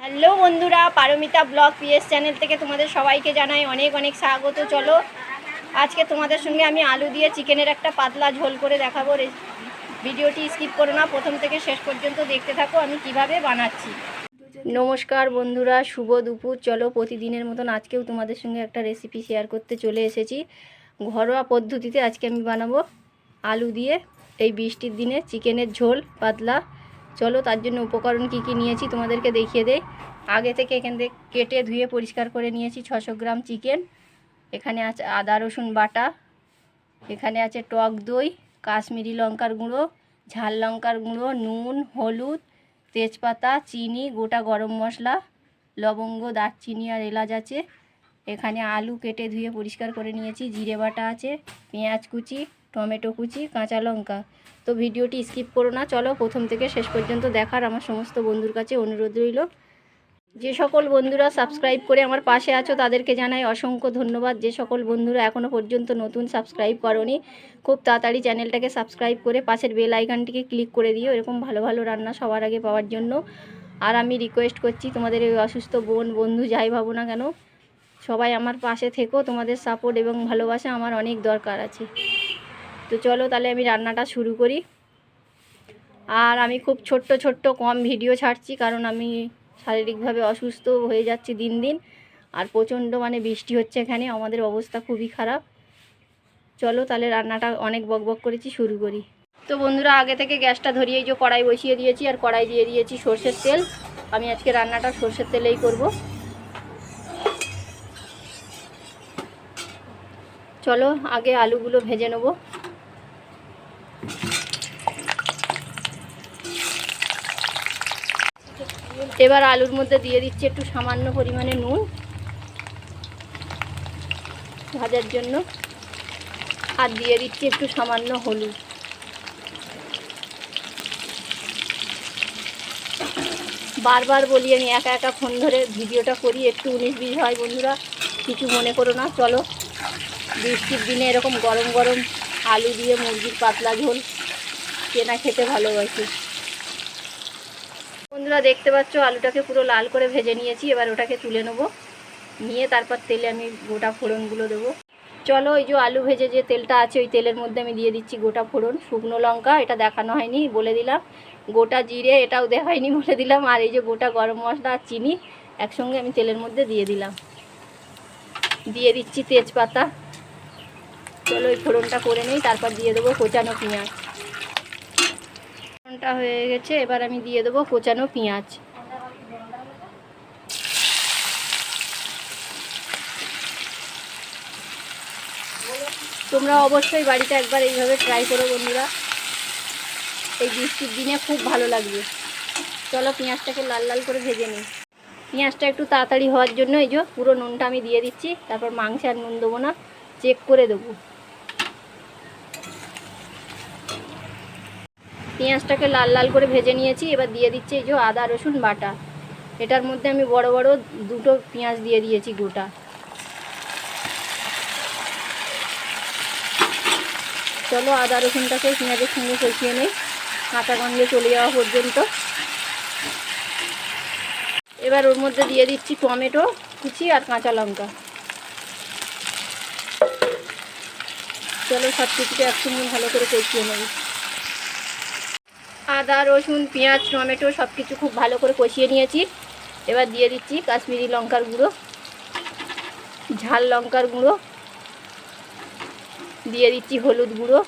Hello বন্ধুরা, Paromita blog PS channel থেকে তোমাদের সবাইকে জানাই অনেক অনেক স্বাগত। চলো, আজকে তোমাদের সঙ্গে আমি আলু দিয়ে চিকেনের একটা পাতলা ঝোল করে দেখাবো। ভিডিওটি স্কিপ করো না, প্রথম থেকে শেষ পর্যন্ত দেখতে থাকো আমি কীভাবে বানাচ্ছি। নমস্কার বন্ধুরা, শুভ দুপুর। চলো, প্রতিদিনের মতন আজকেও তোমাদের সঙ্গে একটা রেসিপি শেয়ার করতে চলে এসেছি। ঘরোয়া পদ্ধতিতে আজকে আমি বানাবো আলু দিয়ে এই বৃষ্টির দিনে চিকেনের ঝোল, পাতলা চলো তার জন্য উপকরণ কি কি নিয়েছি তোমাদেরকে দেখিয়ে দেই। আগে থেকে এখান থেকে কেটে ধুয়ে পরিষ্কার করে নিয়েছি ছশো গ্রাম চিকেন। এখানে আছে আদা, রসুন বাটা। এখানে আছে টক দই, কাশ্মীরি লঙ্কার গুঁড়ো, ঝাল লঙ্কার গুঁড়ো, নুন, হলুদ, তেজপাতা, চিনি, গোটা গরম মশলা, লবঙ্গ, দারচিনি আর এলাচ আছে। এখানে আলু কেটে ধুয়ে পরিষ্কার করে নিয়েছি, জিরে বাটা আছে, পেঁয়াজ কুচি টমেটো কুচি, কাঁচা লঙ্কা। তো ভিডিওটি স্কিপ করো না, চলো প্রথম থেকে শেষ পর্যন্ত দেখার আমার সমস্ত বন্ধুর কাছে অনুরোধ রইল। যে সকল বন্ধুরা সাবস্ক্রাইব করে আমার পাশে আছো, তাদেরকে জানাই অসংখ্য ধন্যবাদ। যে সকল বন্ধুরা এখনও পর্যন্ত নতুন সাবস্ক্রাইব করনি, খুব তাড়াতাড়ি চ্যানেলটাকে সাবস্ক্রাইব করে পাশের বেল আইকনটিকে ক্লিক করে দিও। এরকম ভালো ভালো রান্না সবার আগে পাওয়ার জন্য। আর আমি রিকোয়েস্ট করছি তোমাদের এই অসুস্থ বোন, বন্ধু, যাই ভাবো না কেন, সবাই আমার পাশে থেকো। তোমাদের সাপোর্ট এবং ভালোবাসা আমার অনেক দরকার আছে। তো চলো তাহলে আমি রান্নাটা শুরু করি। আর আমি খুব ছোট্ট ছোট্ট কম ভিডিও ছাড়ছি, কারণ আমি শারীরিকভাবে অসুস্থ হয়ে যাচ্ছি দিন দিন। আর প্রচণ্ড মানে বৃষ্টি হচ্ছে এখানে, আমাদের অবস্থা খুবই খারাপ। চলো তাহলে রান্নাটা অনেক বকবক করেছি, শুরু করি। তো বন্ধুরা, আগে থেকে গ্যাসটা ধরিয়ে যে কড়াই বসিয়ে দিয়েছি, আর কড়াই দিয়ে দিয়েছি সর্ষের তেল। আমি আজকে রান্নাটা সর্ষের তেলেই করব। চলো আগে আলুগুলো ভেজে নেব। এবার আলুর মধ্যে দিয়ে দিচ্ছি একটু সামান্য পরিমাণে নুন ভাজার জন্য। আর দিয়ে দিচ্ছি একটু সামান্য হলুদ। বারবার বলি আমি একা একা ফোন ধরে ভিডিওটা করি, একটু উনিশ বিশ হয় বন্ধুরা, কিছু মনে করো না, চলো। বৃষ্টির দিনে এরকম গরম গরম আলু দিয়ে মুরগির পাতলা ঝোল, কেনা খেতে ভালোবাসি। বন্ধুরা দেখতে পাচ্ছ, আলুটাকে পুরো লাল করে ভেজে নিয়েছি, এবার ওটাকে তুলে নেব। নিয়ে তারপর তেলে আমি গোটা ফোড়নগুলো দেবো। চলো ওই যে আলু ভেজে যে তেলটা আছে, ওই তেলের মধ্যে আমি দিয়ে দিচ্ছি গোটা ফোড়ন। শুকনো লঙ্কা, এটা দেখানো হয়নি, বলে দিলাম। গোটা জিরে, এটাও দেখায়নি বলে দিলাম। আর এই যে গোটা গরম মশলা আর চিনি, একসঙ্গে আমি তেলের মধ্যে দিয়ে দিলাম। দিয়ে দিচ্ছি তেজপাতা। চলো ওই ফোড়নটা করে নিই, তারপর দিয়ে দেবো কোচানো পেঁয়াজ। ফোড়নটা হয়ে গেছে, এবার আমি দিয়ে দেবো কোচানো পেঁয়াজ। তোমরা অবশ্যই বাড়িতে একবার এইভাবে ট্রাই করো বন্ধুরা। এই বৃষ্টির দিনে খুব ভালো লাগবে। চলো পেঁয়াজটাকে লাল লাল করে ভেজে নিই। পেঁয়াজটা একটু তাড়াতাড়ি হওয়ার জন্য এই যে পুরো নুনটা আমি দিয়ে দিচ্ছি, তারপর মাংসে আর নুন দেবো না চেক করে দেবো। পেঁয়াজটাকে লাল লাল করে ভেজে নিয়েছি, এবার দিয়ে দিচ্ছি এই যে আদা, রসুন, বাটা। এটার মধ্যে আমি বড় বড় দুটো পেঁয়াজ দিয়ে দিয়েছি গোটা। চলো আদা, রসুনটাকে পেঁয়াজের সঙ্গে কষিয়ে নেই। কাঁচা গন্ধে চলে যাওয়া পর্যন্ত। এবার ওর মধ্যে দিয়ে দিচ্ছি টমেটো, কুচি আর কাঁচা লঙ্কা। চলো সব কিছুকে একসঙ্গে ভালো করে কষিয়ে নেব আদা, রসুন, পেঁয়াজ, টমেটো সব কিছু খুব ভালো করে কষিয়ে নিয়েছি। এবার দিয়ে দিচ্ছি কাশ্মীরি লঙ্কার গুঁড়ো, ঝাল লঙ্কার গুঁড়ো, দিয়ে দিচ্ছি হলুদ গুঁড়ো।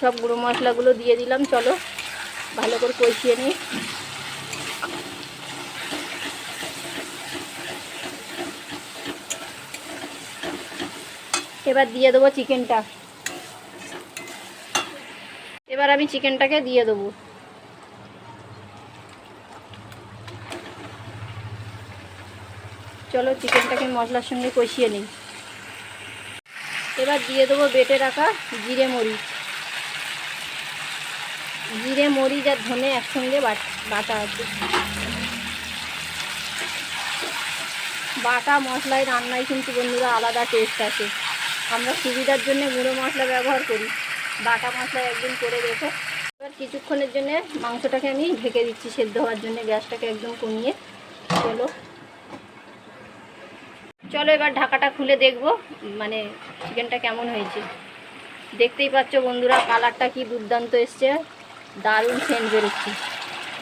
সব গুঁড়ো মশলাগুলো দিয়ে দিলাম, চলো ভালো করে কষিয়ে নিই। এবার দিয়ে দেবো চিকেনটা। এবার আমি চিকেনটাকে দিয়ে দেবো। চলো চিকেনটাকে মশলার সঙ্গে কষিয়ে নিই। এবার দিয়ে দেবো বেটে রাখা জিরে মরিচ। জিরে মরিচ আর ধনে একসঙ্গে বাটা আছে। বাটা মশলায় রান্নায় কিন্তু বন্ধুরা আলাদা টেস্ট আছে আমরা সুবিধার জন্য গুঁড়ো মশলা ব্যবহার করি। বাটা মশলা একদিন করে দেখো। এবার কিছুক্ষণের জন্য মাংসটাকে আমি ঢেকে দিচ্ছি সেদ্ধ হওয়ার জন্য, গ্যাসটাকে একদম কমিয়ে। চলো। চলো এবার ঢাকাটা খুলে দেখব মানে চিকেনটা কেমন হয়েছে। দেখতেই পাচ্ছ বন্ধুরা, কালারটা কি দুর্দান্ত এসছে। দারুণ সেন্ট বেরোচ্ছে।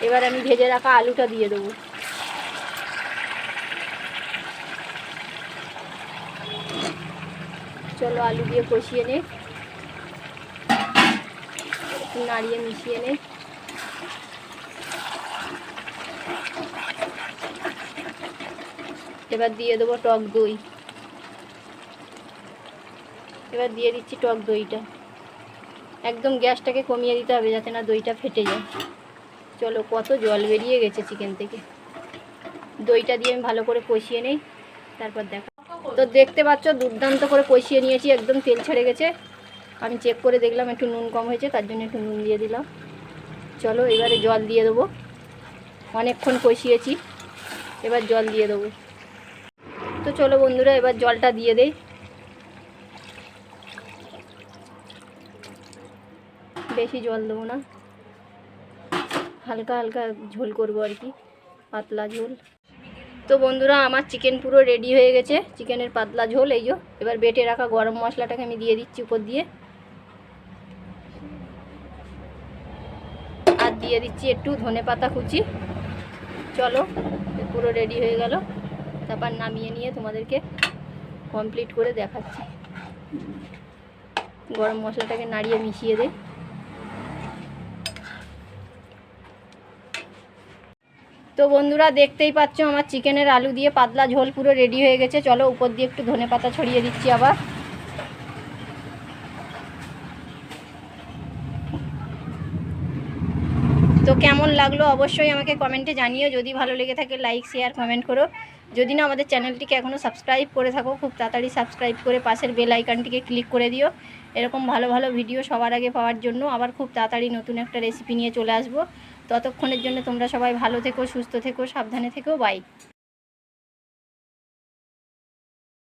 এবার আমি ভেজে রাখা আলুটা দিয়ে দেবো। চলো আলু দিয়ে কষিয়ে নে। একটু নাড়িয়ে মিশিয়ে নে। এবার দিয়ে দেবো টক দই। এবার দিয়ে দিচ্ছি টক দইটা। একদম গ্যাসটাকে কমিয়ে দিতে হবে যাতে না দইটা ফেটে যায়। চলো কত জল বেরিয়ে গেছে চিকেন থেকে। দইটা দিয়ে আমি ভালো করে কষিয়ে নেই। তারপর দেখো। তো দেখতে পাচ্ছ দুর্দান্ত করে কষিয়ে নিয়েছি, একদম তেল ছেড়ে গেছে। আমি চেক করে দেখলাম, একটু নুন কম হয়েছে, তার জন্য একটু নুন দিয়ে দিলাম। চলো, এবারে জল দিয়ে দেবো। অনেকক্ষণ কষিয়েছি, এবার জল দিয়ে দেবো। তো চলো বন্ধুরা, এবার জলটা দিয়ে দেই। বেশি জল দেবো না। হালকা হালকা ঝোল করব আর কি, পাতলা ঝোল। তো বন্ধুরা, আমার চিকেন পুরো রেডি হয়ে গেছে। চিকেনের পাতলা ঝোল, এই এবার বেটে রাখা গরম মশলাটাকে আমি দিয়ে দিচ্ছি উপর দিয়ে আর দিয়ে দিচ্ছি একটু ধনে পাতা কুচি। চলো পুরো রেডি হয়ে গেল। তারপর নামিয়ে নিয়ে তোমাদেরকে কমপ্লিট করে দেখাচ্ছি। গরম মশলাটাকে নাড়িয়ে মিশিয়ে দে। তো বন্ধুরা, দেখতেই পাচ্ছ আমার চিকেনের আলু দিয়ে পাতলা ঝোল পুরো রেডি হয়ে গেছে। চলো, উপর দিয়ে একটু ধনে পাতা ছড়িয়ে দিচ্ছি আবার। তো কেমন লাগল অবশ্যই আমাকে কমেন্টে জানিও। যদি ভালো লেগে থাকে লাইক শেয়ার কমেন্ট করো। যদি না, আমাদের চ্যানেলটিকে এখনও সাবস্ক্রাইব করে থাকো, খুব তাড়াতাড়ি সাবস্ক্রাইব করে পাশের বেল আইকনটিকে ক্লিক করে দিও। এরকম ভালো ভালো ভিডিও সবার আগে পাওয়ার জন্য আবার খুব তাড়াতাড়ি নতুন একটা রেসিপি নিয়ে চলে আসব। ততক্ষণের জন্য তোমরা সবাই ভালো থেকো, সুস্থ থেকো, সাবধানে থেকো বাই